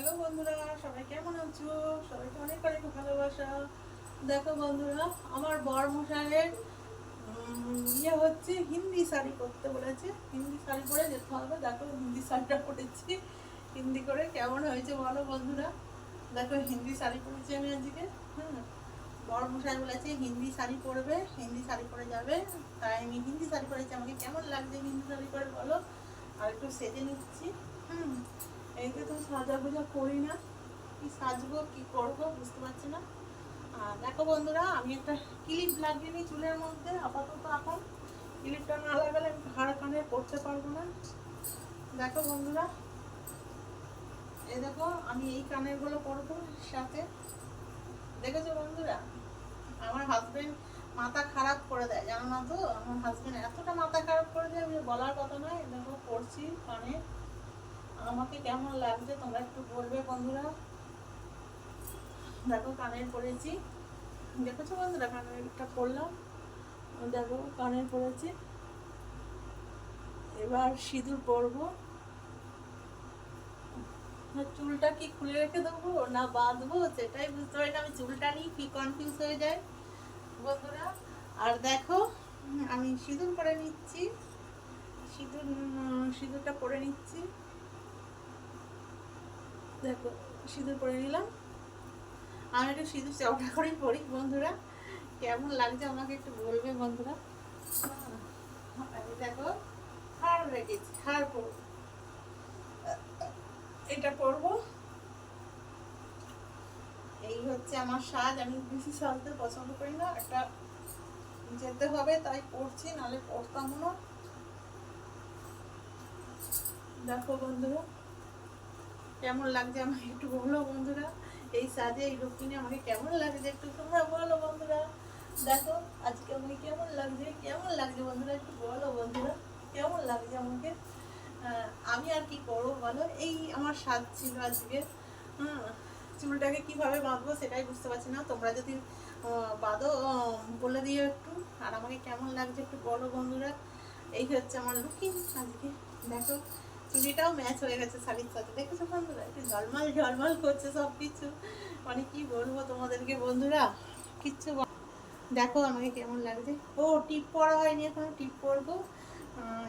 Hello বন্ধুরা, সবাই কেমন আছো? সবাইকে অনেক অনেক ভালোবাসা। দেখো বন্ধুরা, আমার বর মশাইয়ের ইয়ে হচ্ছে হিন্দি শাড়ি করতে বলেছে। হিন্দি শাড়ি পরে যেতে হবে। দেখো হিন্দি শাড়িটা পরেছি। হিন্দি করে কেমন হয়েছে বলো বন্ধুরা? দেখো হিন্দি শাড়ি পরেছি আমি আজকে। হ্যাঁ বড় মশাই বলেছে হিন্দি শাড়ি পরবে, হিন্দি শাড়ি পরে যাবে। তাই আমি হিন্দি শাড়ি পরেছি। আমাকে কেমন লাগছে হিন্দি শাড়ি পরে বলো? আর একটু সেজে নিচ্ছি। হুম এইতে তো সাজা গোজা করি না, কি সাজবো, কি করব বুঝতে পারছি না। আর দেখো বন্ধুরা, আমি একটা ক্লিপ লাগিয়ে নিই চুলের মধ্যে, আপাতত এখন। ক্লিপটা না লাগালে আমি ঘাড় কানে পড়তে পারব না। দেখো বন্ধুরা, এই দেখো, আমি এই কানেরগুলো পরবো সাথে। দেখেছ বন্ধুরা? আমার হাজবেন্ড মাথা খারাপ করে দেয়, জানো না তো? আমার হাজবেন্ড এতটা মাথা খারাপ করে দেয় বলার কথা নয়। দেখো, পড়ছি কানে। আমাকে কেমন লাগছে তোমরা একটু বলবে বন্ধুরা? দেখো, কানের পরেছি। দেখেছ বন্ধুরা, কানেরটা পরলাম। দেখো, কানের পরেছি। এবার সিঁদুর পরবো। চুলটা কি খুলে রেখে দেবো না বাঁধবো সেটাই বুঝতে পারি না আমি চুলটা নিয়ে কি কনফিউজ হয়ে যায় বন্ধুরা? আর দেখো, আমি সিঁদুর পরে নিচ্ছি। সিঁদুর সিঁদুরটা পরে নিচ্ছি। দেখো, সিঁদুর পরে নিলাম। আমি একটু সিঁদুর চওড়া করেই পড়ি বন্ধুরা। কেমন লাগছে আমাকে একটু বলবে, বন্ধুরা? আমি দেখো, হার রেখেছি হার পরবো। এটা করব এই হচ্ছে আমার সাজ। আমি বেশি সাজতে পছন্দ করি না। একটা যেতে হবে, তাই পড়ছি নাহলে পড়তাম না। দেখো, বন্ধুরা। কেমন লাগছে আমাকে একটু বলো বন্ধুরা? এই সাজে, এই রুটিনে আমাকে কেমন লাগছে একটু তোমরা বলো বন্ধুরা? দেখো, আজকে আমাকে কেমন লাগছে? কেমন লাগছে বন্ধুরা? একটু বলো বন্ধুরা, কেমন লাগছে আমাকে? আমি আর কি করব বলো? এই আমার স্বাদ ছিল আজকে। হুম, চুলটাকে কীভাবে বাঁধবো সেটাই বুঝতে পারছি না। তোমরা যদি বাঁধো বলে দিও একটু। আর আমাকে কেমন লাগছে একটু বলো বন্ধুরা। এই হচ্ছে আমার লুকিং আজকে। দেখো চুড়িটাও ম্যাচ হয়ে গেছে শাড়ির সাথে। দেখেছ বন্ধুরা একটু ঝলমাল ঝলমাল করছে সব কিছু মানে কি বলব তোমাদেরকে বন্ধুরা, কিচ্ছু দেখো আমাকে কেমন লাগছে। ও, টিপ পরা হয়নি এখন, টিপ পরবো।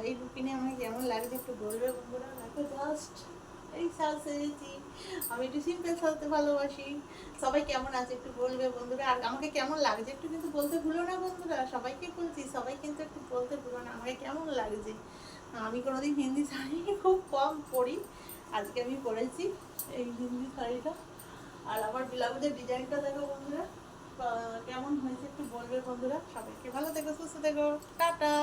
এই রুটিনে আমাকে কেমন লাগছে একটু বলবে বন্ধুরা। দেখো জাস্ট এই সাজ সেজেছি। আমি একটু সিম্পল সাজতে ভালোবাসি। সবাই কেমন আছে একটু বলবে বন্ধুরা। আর আমাকে কেমন লাগছে একটু কিন্তু বলতে ভুলো না বন্ধুরা। সবাইকে বলছি, সবাই কিন্তু একটু বলতে ভুলো না। আমাকে কেমন লাগছে? আমি কোনোদিন হিন্দি শাড়ি খুব কম পরি। আজকে আমি পরেছি এই হিন্দি শাড়িটা। আর আমার ব্লাউজের ডিজাইনটা দেখো বন্ধুরা। কেমন হয়েছে একটু বলবে বন্ধুরা। সবাইকে ভালো থেকো, সুস্থ থেকো। টাটা।